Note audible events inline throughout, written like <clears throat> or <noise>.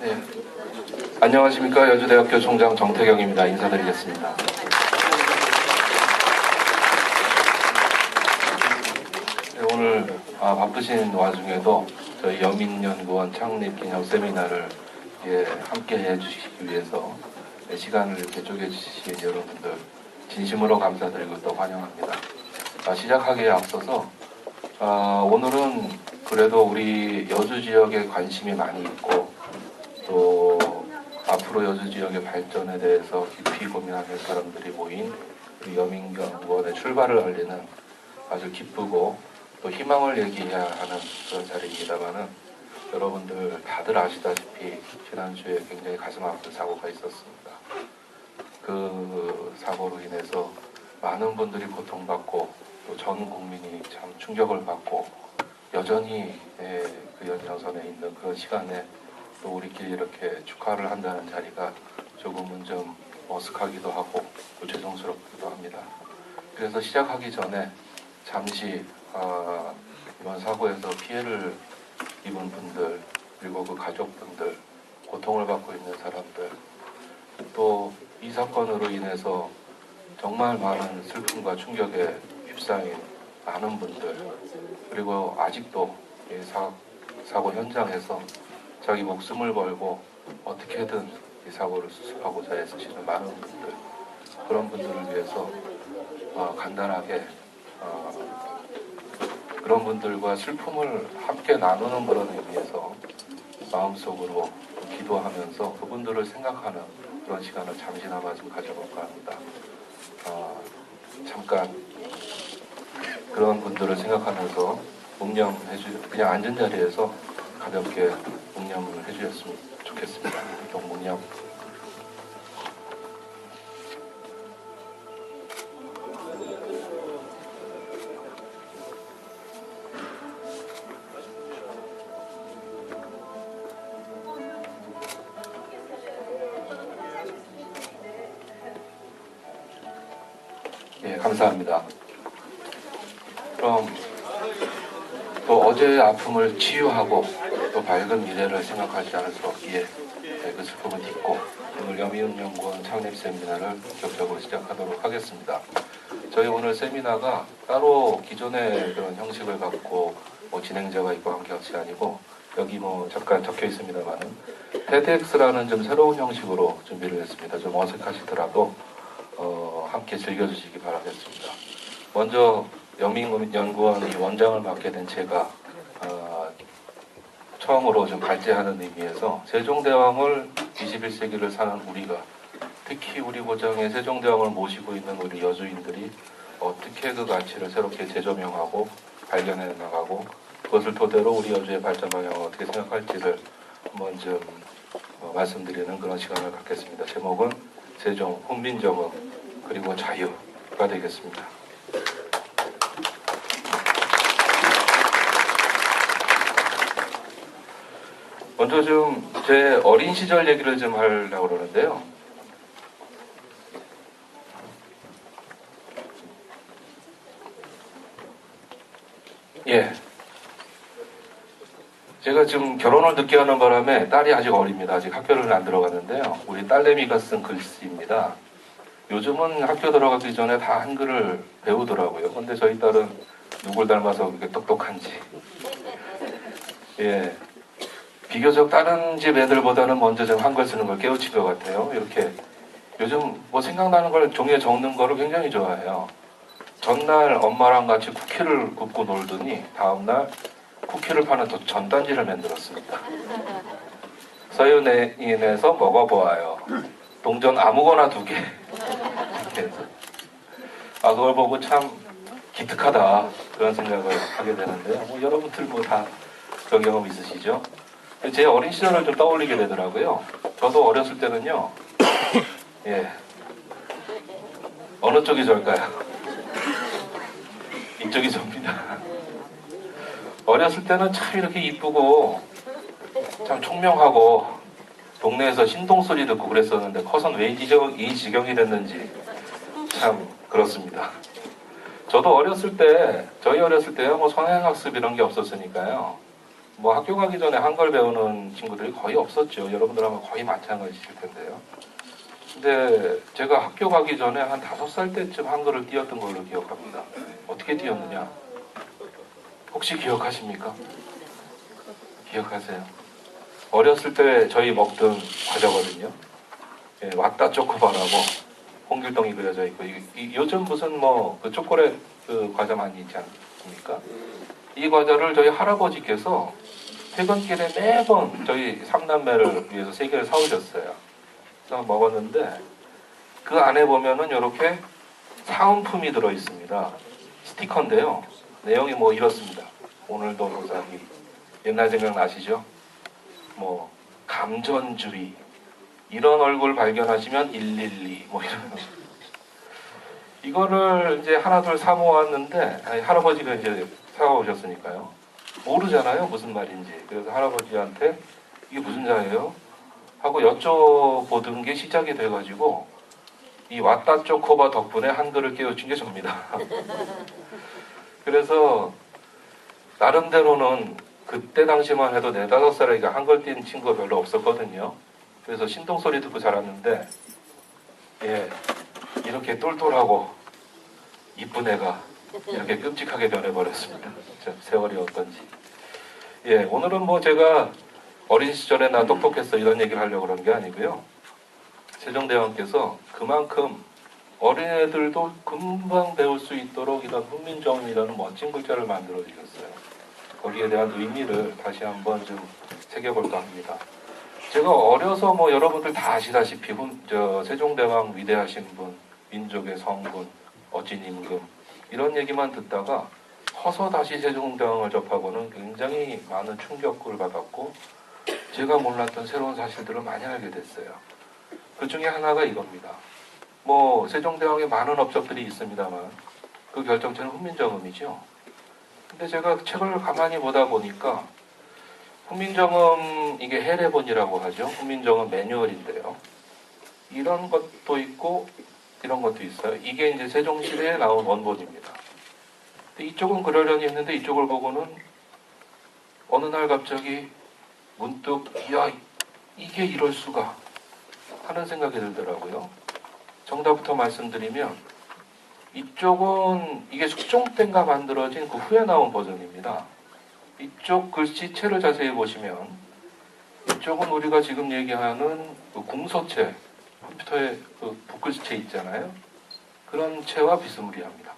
네. 안녕하십니까 여주대학교 총장 정태경입니다. 인사드리겠습니다. 네, 오늘 아, 바쁘신 와중에도 저희 여민연구원 창립 기념 세미나를 예, 함께 해주시기 위해서 네, 시간을 이렇게 쪼개주신 여러분들 진심으로 감사드리고 또 환영합니다. 아, 시작하기에 앞서서 아, 오늘은 그래도 우리 여주 지역에 관심이 많이 있고 또 앞으로 여주 지역의 발전에 대해서 깊이 고민하는 사람들이 모인 우리 여민경원의 출발을 알리는 아주 기쁘고 또 희망을 얘기해야 하는 그런 자리입니다만은 여러분들 다들 아시다시피 지난주에 굉장히 가슴 아픈 사고가 있었습니다. 그 사고로 인해서 많은 분들이 고통받고 또 전 국민이 참 충격을 받고 여전히 예, 그 연장선에 있는 그런 시간에 또 우리끼리 이렇게 축하를 한다는 자리가 조금은 좀 어색하기도 하고 또 죄송스럽기도 합니다. 그래서 시작하기 전에 잠시 아, 이번 사고에서 피해를 입은 분들 그리고 그 가족분들 고통을 받고 있는 사람들 또 이 사건으로 인해서 정말 많은 슬픔과 충격에 휩싸인 많은 분들 그리고 아직도 이 사, 사고 현장에서 자기 목숨을 걸고 어떻게든 이 사고를 수습하고자 애쓰시는 많은 분들 그런 분들을 위해서 어, 간단하게 어, 그런 분들과 슬픔을 함께 나누는 그런 의미에서 마음속으로 기도하면서 그분들을 생각하는 그런 시간을 잠시나마 좀 가져볼까 합니다. 어, 잠깐 그런 분들을 생각하면서 묵념해 주 그냥 앉은 자리에서 가볍게 묵념을 해주셨으면 좋겠습니다. 또 묵념. 예, 감사합니다. 그럼 또 어제의 아픔을 치유하고 또 밝은 미래를 생각하지 않을 수 없기에 네, 그 슬픔을 딛고 오늘 여미운연구원 창립 세미나를 본격적으로 시작하도록 하겠습니다. 저희 오늘 세미나가 따로 기존의 그런 형식을 갖고 뭐 진행자가 있고 한 것이 아니고 여기 뭐 잠깐 적혀 있습니다만은 TEDx라는 좀 새로운 형식으로 준비를 했습니다. 좀 어색하시더라도 어, 함께 즐겨주시기 바라겠습니다. 먼저 영민연구원 이 원장을 맡게 된 제가 어, 처음으로 좀 발제하는 의미에서 세종대왕을 21세기를 사는 우리가 특히 우리 고장의 세종대왕을 모시고 있는 우리 여주인들이 어떻게 그 가치를 새롭게 재조명하고 발견해 나가고 그것을 토대로 우리 여주의 발전 방향을 어떻게 생각할지를 한번 좀 어, 말씀드리는 그런 시간을 갖겠습니다. 제목은 세종, 훈민정음 그리고 자유가 되겠습니다. 먼저 좀 제 어린 시절 얘기를 좀 하려고 그러는데요. 예. 제가 지금 결혼을 늦게 하는 바람에 딸이 아직 어립니다. 아직 학교를 안 들어갔는데요. 우리 딸내미가 쓴 글씨입니다. 요즘은 학교 들어가기 전에 다 한글을 배우더라고요. 근데 저희 딸은 누굴 닮아서 그렇게 똑똑한지. 예. 비교적 다른 집 애들보다는 먼저 좀 한글 쓰는 걸 깨우친 것 같아요. 이렇게 요즘 뭐 생각나는 걸 종이에 적는 거를 굉장히 좋아해요. 전날 엄마랑 같이 쿠키를 굽고 놀더니 다음날 쿠키를 파는 또 전단지를 만들었습니다. 서윤인에서 먹어보아요. 동전 아무거나 두 개. 아 그걸 보고 참 기특하다 그런 생각을 하게 되는데요. 뭐 여러분들 뭐 다 그런 경험 있으시죠? 제 어린 시절을 좀 떠올리게 되더라고요. 저도 어렸을 때는요. <coughs> 예. 어느 쪽이 좋을까요? <laughs> 이쪽이 좋습니다. 어렸을 때는 참 이렇게 이쁘고 참 총명하고 동네에서 신동 소리 듣고 그랬었는데 커선 왜이 지경, 이 지경이 됐는지 참 그렇습니다. 저도 어렸을 때 저희 어렸을 때요 뭐 선행학습 이런 게 없었으니까요 뭐 학교 가기 전에 한글 배우는 친구들이 거의 없었죠. 여러분들하고 거의 마찬가지실 텐데요. 근데 제가 학교 가기 전에 한 다섯 살 때쯤 한글을 띄웠던 걸로 기억합니다. 어떻게 띄웠느냐? 혹시 기억하십니까? 기억하세요? 어렸을 때 저희 먹던 과자거든요. 예, 왔다 초코바라고 홍길동이 그려져 있고 이, 이- 요즘 무슨 뭐 그 초콜릿 그 과자 많이 있지 않습니까? 이 과자를 저희 할아버지께서 퇴근길에 매번 저희 삼남매를 위해서 세 개를 사오셨어요. 그래서 먹었는데 그 안에 보면은 이렇게 사은품이 들어 있습니다. 스티커인데요. 내용이 뭐 이렇습니다. 오늘도 노사기 옛날 생각 나시죠? 뭐 감전주의 이런 얼굴 발견하시면 112 뭐 이런 이거를 이제 하나 둘 사 모았는데 아니, 할아버지가 이제 사오셨으니까요. 모르잖아요 무슨 말인지. 그래서 할아버지한테 이게 무슨 자예요? 하고 여쭤보던 게 시작이 돼가지고 이 왔다 쪼코바 덕분에 한글을 깨우친 게 접니다. <laughs> 그래서 나름대로는 그때 당시만 해도 네다섯 살이니까 한글 띈 친구가 별로 없었거든요. 그래서 신동 소리 듣고 자랐는데 예 이렇게 똘똘하고 이쁜 애가 이렇게 끔찍하게 변해버렸습니다. 자, 세월이 어떤지. 예 오늘은 뭐 제가 어린 시절에 나 똑똑했어 이런 얘기를 하려고 그런 게 아니고요. 세종대왕께서 그만큼 어린애들도 금방 배울 수 있도록 이런 훈민정음이라는 멋진 글자를 만들어 주셨어요. 거기에 대한 의미를 다시 한번 좀 새겨볼까 합니다. 제가 어려서 뭐 여러분들 다 아시다시피 훈- 저 세종대왕 위대하신 분, 민족의 성군, 어진 임금 이런 얘기만 듣다가 커서 다시 세종대왕을 접하고는 굉장히 많은 충격을 받았고 제가 몰랐던 새로운 사실들을 많이 알게 됐어요. 그 중에 하나가 이겁니다. 뭐 세종대왕에 많은 업적들이 있습니다만 그 결정체는 훈민정음이죠. 근데 제가 책을 가만히 보다 보니까 훈민정음 이게 해례본이라고 하죠. 훈민정음 매뉴얼인데요. 이런 것도 있고 이런 것도 있어요. 이게 이제 세종시대에 나온 원본입니다. 이쪽은 그러려니 했는데 이쪽을 보고는 어느 날 갑자기 문득 야 이게 이럴 수가 하는 생각이 들더라고요. 정답부터 말씀드리면 이쪽은 이게 숙종 때인가 만들어진 그 후에 나온 버전입니다. 이쪽 글씨체를 자세히 보시면 이쪽은 우리가 지금 얘기하는 그 궁서체 컴퓨터에 그 붓글씨체 있잖아요. 그런 체와 비스무리합니다.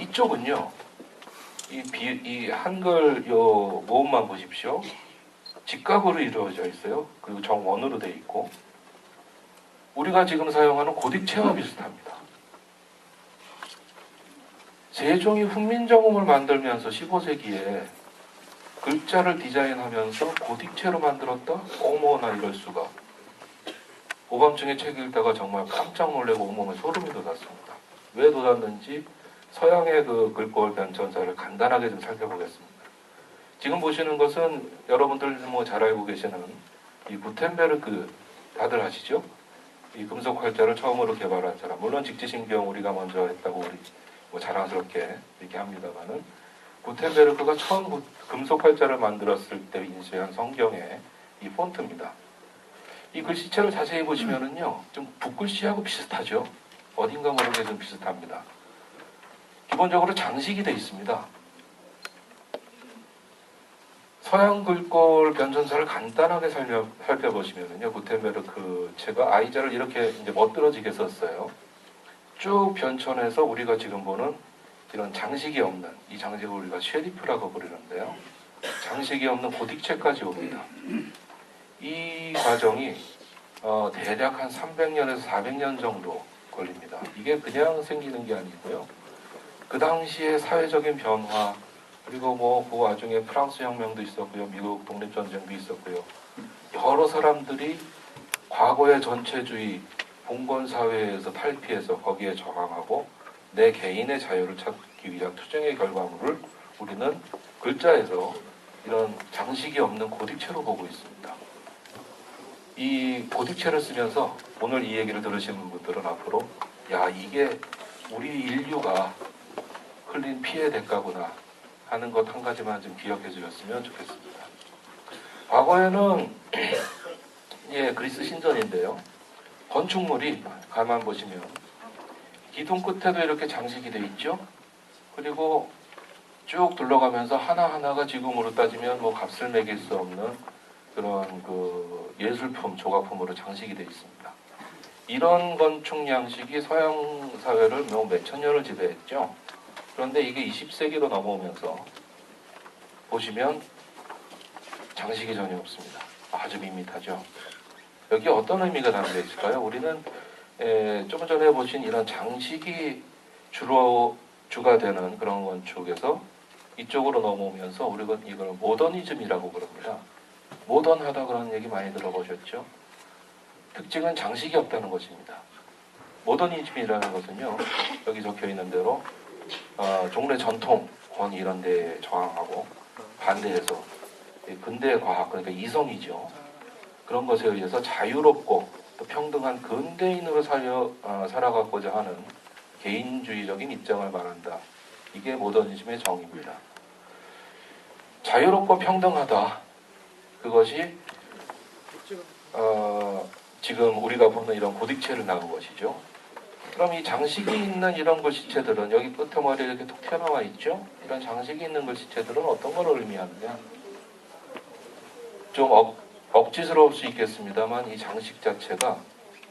이쪽은요. 이, 비, 이 한글 요 모음만 보십시오. 직각으로 이루어져 있어요. 그리고 정원으로 돼 있고 우리가 지금 사용하는 고딕체와 비슷합니다. 세종이 훈민정음을 만들면서 15세기에 글자를 디자인하면서 고딕체로 만들었다? 어머나 이럴 수가. 오밤중에 책 읽다가 정말 깜짝 놀래고 온몸에 소름이 돋았습니다. 왜 돋았는지 서양의 그 글꼴 변천사를 간단하게 좀 살펴보겠습니다. 지금 보시는 것은 여러분들 뭐 잘 알고 계시는 이 구텐베르크 다들 아시죠? 이 금속 활자를 처음으로 개발한 사람. 물론 직지신경 우리가 먼저 했다고 우리 뭐 자랑스럽게 이렇게 합니다만은 구텐베르크가 처음 구- 금속 활자를 만들었을 때 인쇄한 성경의 이 폰트입니다. 이 글씨체를 자세히 보시면은요, 좀 붓글씨하고 비슷하죠. 어딘가 모르게 좀 비슷합니다. 기본적으로 장식이 되어 있습니다. 서양 글꼴 변천사를 간단하게 살펴, 살펴보시면은요, 구텐베르크 체가 아이자를 이렇게 이제 멋들어지게 썼어요. 쭉 변천해서 우리가 지금 보는 이런 장식이 없는 이 장식을 우리가 쉐리프라고 부르는데요. 장식이 없는 고딕체까지 옵니다. 이 과정이 어, 대략 한 300년에서 400년 정도 걸립니다. 이게 그냥 생기는 게 아니고요. 그 당시에 사회적인 변화 그리고 뭐 그 와중에 프랑스 혁명도 있었고요, 미국 독립 전쟁도 있었고요. 여러 사람들이 과거의 전체주의 봉건 사회에서 탈피해서 거기에 저항하고 내 개인의 자유를 찾기 위한 투쟁의 결과물을 우리는 글자에서 이런 장식이 없는 고딕체로 보고 있습니다. 이 고딕체를 쓰면서 오늘 이 얘기를 들으시는 분들은 앞으로 야 이게 우리 인류가 흘린 피해 대가구나 하는 것 한 가지만 좀 기억해 주셨으면 좋겠습니다. 과거에는 <clears throat> 예 그리스 신전인데요. 건축물이 가만 보시면 기둥 끝에도 이렇게 장식이 돼 있죠. 그리고 쭉 둘러가면서 하나 하나가 지금으로 따지면 뭐 값을 매길 수 없는 그런 그 예술품 조각품으로 장식이 돼 있습니다. 이런 건축 양식이 서양 사회를 뭐 몇천 년을 지배했죠. 그런데 이게 20세기로 넘어오면서 보시면 장식이 전혀 없습니다. 아주 밋밋하죠. 여기 어떤 의미가 담겨 있을까요? 우리는 에, 조금 전에 보신 이런 장식이 주로 주가 되는 그런 건축에서 이쪽으로 넘어오면서 우리가 이걸 모더니즘이라고 그럽니다. 모던하다 그런 얘기 많이 들어보셨죠? 특징은 장식이 없다는 것입니다. 모더니즘이라는 것은요, 여기 적혀 있는 대로 어, 종래 전통, 권위 이런 데 저항하고 반대해서 이 근대 과학, 그러니까 이성이죠. 그런 것에 의해서 자유롭고 또 평등한 근대인으로 살려, 어, 살아가고자 하는 개인주의적인 입장을 말한다. 이게 모더니즘의 정의입니다. 자유롭고 평등하다. 그것이 어, 지금 우리가 보는 이런 고딕체를 낳은 것이죠. 그럼 이 장식이 있는 이런 글씨체들은 여기 끝머리에 이렇게 톡 튀어나와 있죠? 이런 장식이 있는 글씨체들은 어떤 걸 의미하느냐? 좀 억, 억지스러울 수 있겠습니다만 이 장식 자체가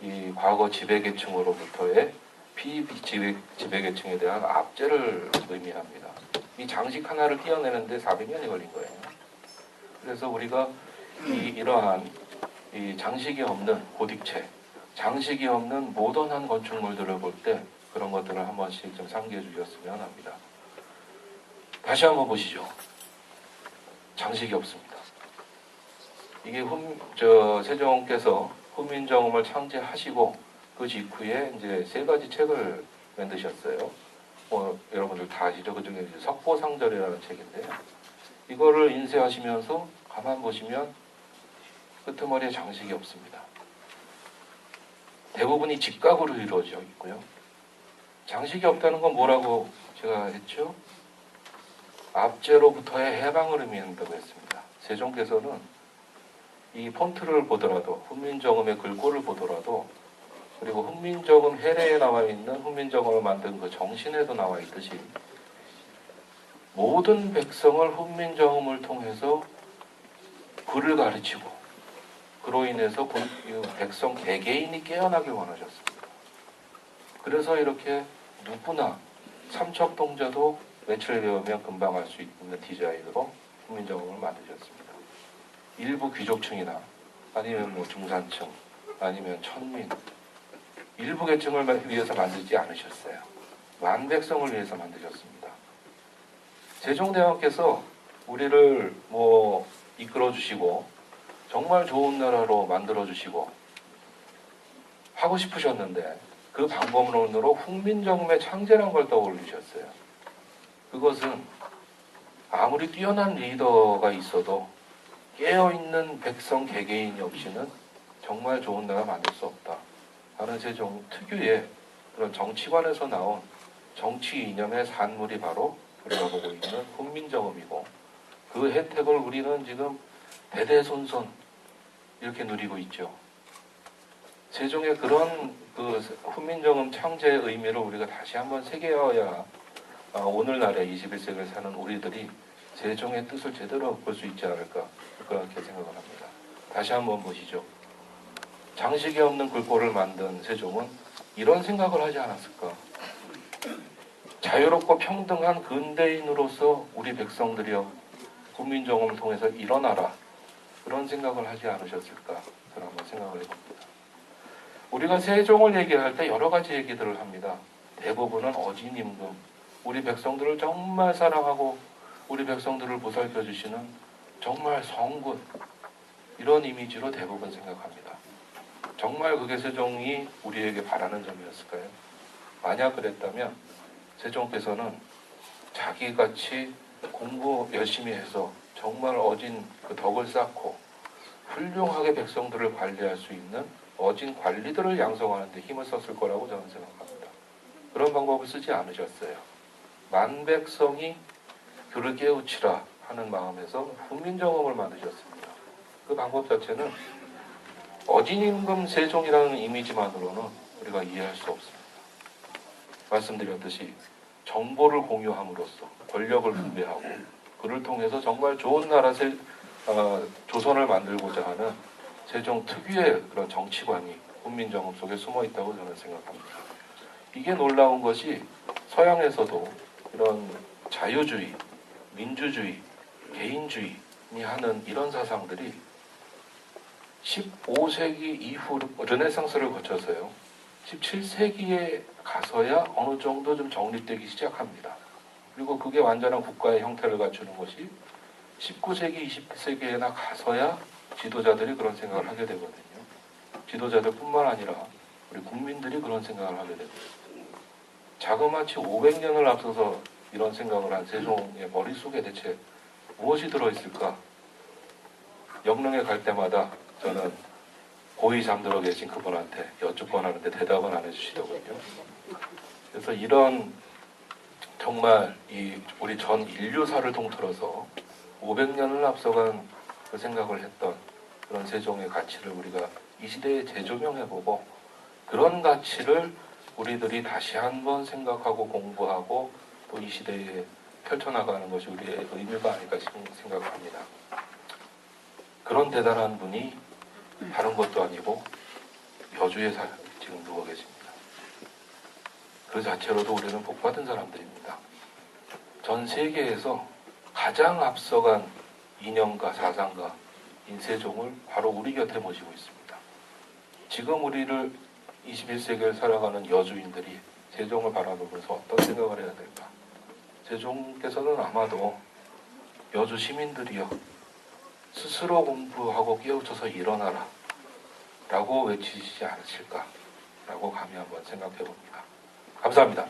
이 과거 지배계층으로부터의 피지배 지배계층에 대한 압제를 의미합니다. 이 장식 하나를 띄어내는데 400년이 걸린 거예요. 그래서 우리가 이 이러한 이 장식이 없는 고딕체, 장식이 없는 모던한 건축물들을 볼 때 그런 것들을 한 번씩 좀 상기해 주셨으면 합니다. 다시 한번 보시죠. 장식이 없습니다. 이게 훈, 저 세종께서 훈민정음을 창제하시고 그 직후에 이제 세 가지 책을 만드셨어요. 뭐 여러분들 다 아시죠? 그 중에 석보상절이라는 책인데요. 이거를 인쇄하시면서 가만 보시면 끄트머리에 장식이 없습니다. 대부분이 직각으로 이루어져 있고요. 장식이 없다는 건 뭐라고 제가 했죠? 압제로부터의 해방을 의미한다고 했습니다. 세종께서는 이 폰트를 보더라도 훈민정음의 글꼴을 보더라도 그리고 훈민정음 해례에 나와 있는 훈민정음을 만든 그 정신에도 나와 있듯이 모든 백성을 훈민정음을 통해서 글을 가르치고 그로 인해서 백성 개개인이 깨어나길 원하셨습니다. 그래서 이렇게 누구나 삼척동자도 배우면 금방 할 수 있는 디자인으로 훈민정음을 만드셨습니다. 일부 귀족층이나 아니면 뭐 중산층 아니면 천민 일부 계층을 위해서 만들지 않으셨어요. 만백성을 위해서 만드셨습니다. 세종대왕께서 우리를 뭐 이끌어 주시고 정말 좋은 나라로 만들어 주시고 하고 싶으셨는데 그 방법론으로 훈민정음의 창제란 걸 떠올리셨어요. 그것은 아무리 뛰어난 리더가 있어도 깨어있는 백성 개개인이 없이는 정말 좋은 나라 만들 수 없다. 하는 세종 특유의 그런 정치관에서 나온 정치 이념의 산물이 바로 우리가 보고 있는 훈민정음이고 그 혜택을 우리는 지금 대대손손 이렇게 누리고 있죠. 세종의 그런 그 훈민정음 창제의 의미를 우리가 다시 한번 새겨야 아, 오늘날의 21세기를 사는 우리들이 세종의 뜻을 제대로 볼 수 있지 않을까 그렇게 생각을 합니다. 다시 한번 보시죠. 장식이 없는 글꼴을 만든 세종은 이런 생각을 하지 않았을까? 자유롭고 평등한 근대인으로서 우리 백성들이여 국민정음을 통해서 일어나라 그런 생각을 하지 않으셨을까? 저는 한번 생각을 해봅니다. 우리가 세종을 얘기할 때 여러 가지 얘기들을 합니다. 대부분은 어진 임금, 우리 백성들을 정말 사랑하고 우리 백성들을 보살펴 주시는 정말 성군 이런 이미지로 대부분 생각합니다. 정말 그게 세종이 우리에게 바라는 점이었을까요? 만약 그랬다면 세종께서는 자기같이 공부 열심히 해서 정말 어진 그 덕을 쌓고 훌륭하게 백성들을 관리할 수 있는 어진 관리들을 양성하는 데 힘을 썼을 거라고 저는 생각합니다. 그런 방법을 쓰지 않으셨어요. 만백성이 그를 깨우치라 하는 마음에서 국민정음을 만드셨습니다. 그 방법 자체는 어진임금 세종이라는 이미지만으로는 우리가 이해할 수 없습니다. 말씀드렸듯이 정보를 공유함으로써 권력을 분배하고 그를 통해서 정말 좋은 나라 세, 어, 조선을 만들고자 하는 세종 특유의 그런 정치관이 국민정음 속에 숨어 있다고 저는 생각합니다. 이게 놀라운 것이 서양에서도 이런 자유주의, 민주주의, 개인주의 하는 이런 사상들이 15세기 이후 르네상스를 거쳐서요. 17세기에 가서야 어느 정도 좀 정립되기 시작합니다. 그리고 그게 완전한 국가의 형태를 갖추는 것이 19세기, 20세기에나 가서야 지도자들이 그런 생각을 하게 되거든요. 지도자들뿐만 아니라 우리 국민들이 그런 생각을 하게 됩니다. 자그마치 500년을 앞서서 이런 생각을 한 세종의 머릿속에 대체 무엇이 들어있을까? 영릉에 갈 때마다 저는 고이 잠들어 계신 그분한테 여쭙곤 하는데 대답은 안 해주시더군요. 그래서 이런 정말 이 우리 전 인류사를 통틀어서 500년을 앞서간 그 생각을 했던 그런 세종의 가치를 우리가 이 시대에 재조명해보고 그런 가치를 우리들이 다시 한번 생각하고 공부하고 또 이 시대에 펼쳐나가는 것이 우리의 의미가 아닐까 생각합니다. 그런 대단한 분이 다른 것도 아니고 여주에 사, 지금 누워 계십니다. 그 자체로도 우리는 복받은 사람들입니다. 전 세계에서 가장 앞서간 인형가 사상가 인세종을 바로 우리 곁에 모시고 있습니다. 지금 우리를 21세기를 살아가는 여주인들이 세종을 바라보면서 어떤 생각을 해야 될까? 세종께서는 아마도 여주 시민들이여 스스로 공부하고 깨우쳐서 일어나라 라고 외치시지 않으실까 라고 감히 한번 생각해 봅니다. 감사합니다.